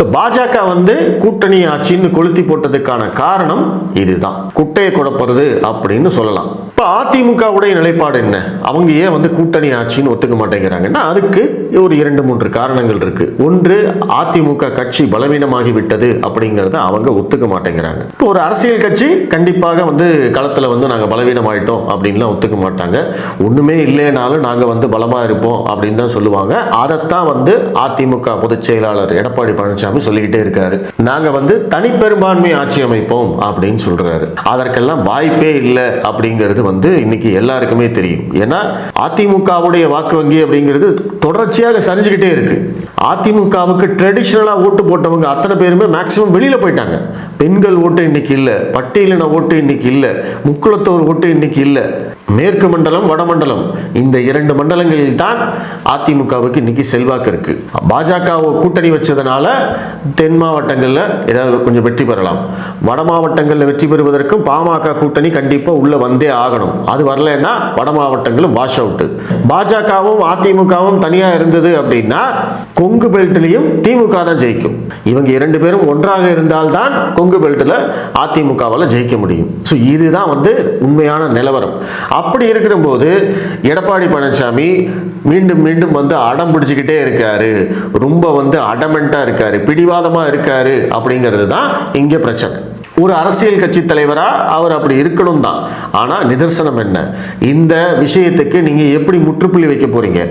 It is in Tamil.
ஸோ பாஜக வந்து கூட்டணி ஆட்சின்னு கொளுத்தி போட்டதுக்கான காரணம் இதுதான். குட்டையை குழப்புறது அப்படின்னு சொல்லலாம். இப்போ அதிமுகவுடைய நிலைப்பாடு என்ன? அவங்க ஏன் வந்து கூட்டணி ஆட்சின்னு ஒத்துக்க மாட்டேங்கிறாங்கன்னா அதுக்கு ஒரு இரண்டு மூன்று காரணங்கள் இருக்கு. ஒன்று அதிமுக கட்சி பலவீனமாகி விட்டது அப்படிங்கிறத அவங்க ஒத்துக்க மாட்டேங்கிறாங்க. இப்போ ஒரு அரசியல் கட்சி கண்டிப்பாக வந்து களத்தில் வந்து நாங்கள் பலவீனமாயிட்டோம் அப்படின்லாம் ஒத்துக்க மாட்டாங்க. ஒன்றுமே இல்லைனாலும் நாங்கள் வந்து பலமாக இருப்போம் அப்படின்னு தான் சொல்லுவாங்க. அதைத்தான் வந்து அதிமுக பொதுச் செயலாளர் எடப்பாடி பழனிசாமி சொல்லிக்கிட்டே இருக்காரு. நாங்கள் வந்து தனிப்பெரும்பான்மை ஆட்சி அமைப்போம் அப்படின்னு சொல்றாரு. அதற்கெல்லாம் வாய்ப்பே இல்லை அப்படிங்கிறது வந்து இன்னைக்கு எல்லாருக்குமே தெரியும். ஏன்னா அதிமுகவுடைய வாக்கு வங்கி அப்படிங்கிறது தொடர்ச்சியாக சரிஞ்சுக்கிட்டே இருக்கு. அதிமுகவுக்கு ட்ரெடிஷ்னலாக ஓட்டு போட்டவங்க அத்தனை பேருமே மேக்சிமம் வெளியில் போயிட்டாங்க. பெண்கள் ஓட்டு இன்னைக்கு இல்லை பட்டியலின ஓட்டு இன்னைக்கு இல்லை முக்குளத்தோர் ஓட்டு இன்னைக்கு இல்லை. மேற்கு மண்டலம் வடமண்டலம் இந்த இரண்டு மண்டலங்களில் தான் அதிமுகவுக்கு இன்னைக்கு செல்வாக்கு இருக்கு. பாஜக கூட்டணி வச்சதுனால தென் மாவட்டங்களில் ஏதாவது கொஞ்சம் வெற்றி பெறலாம். வட மாவட்டங்களில் வெற்றி பெறுவதற்கும் பாமக கூட்டணி கண்டிப்பாக உள்ள வந்தே ஆகணும். அது வரலன்னா வட மாவட்டங்களும் வாஷ் அவுட் பாஜகவும் அதிமுகவும் தனியாக இருந்தது அப்படின்னா கொங்கு பெல்ட்லையும் திமுக தான் ஜெயிக்கும். இவங்க இரண்டு பேரும் ஒன்றாக இருந்தால்தான் கொங்கு பெல்ட்டில் அதிமுகவால் ஜெயிக்க முடியும். ஸோ இதுதான் வந்து உண்மையான நிலவரம். அப்படி இருக்கிறபோது எடப்பாடி பழனிசாமி மீண்டும் மீண்டும் வந்து அடம் பிடிச்சிக்கிட்டே இருக்காரு. ரொம்ப வந்து அடமெண்ட்டாக இருக்காரு பிடிவாதமாக இருக்காரு அப்படிங்கிறது தான் இங்கே பிரச்சனை. ஒரு அரசியல் கட்சி தலைவரா அவர் அப்படி இருக்கணும் தான். ஆனால் நிதர்சனம் என்ன? இந்த விஷயத்துக்கு நீங்கள் எப்படி முற்றுப்புள்ளி வைக்க போறீங்க?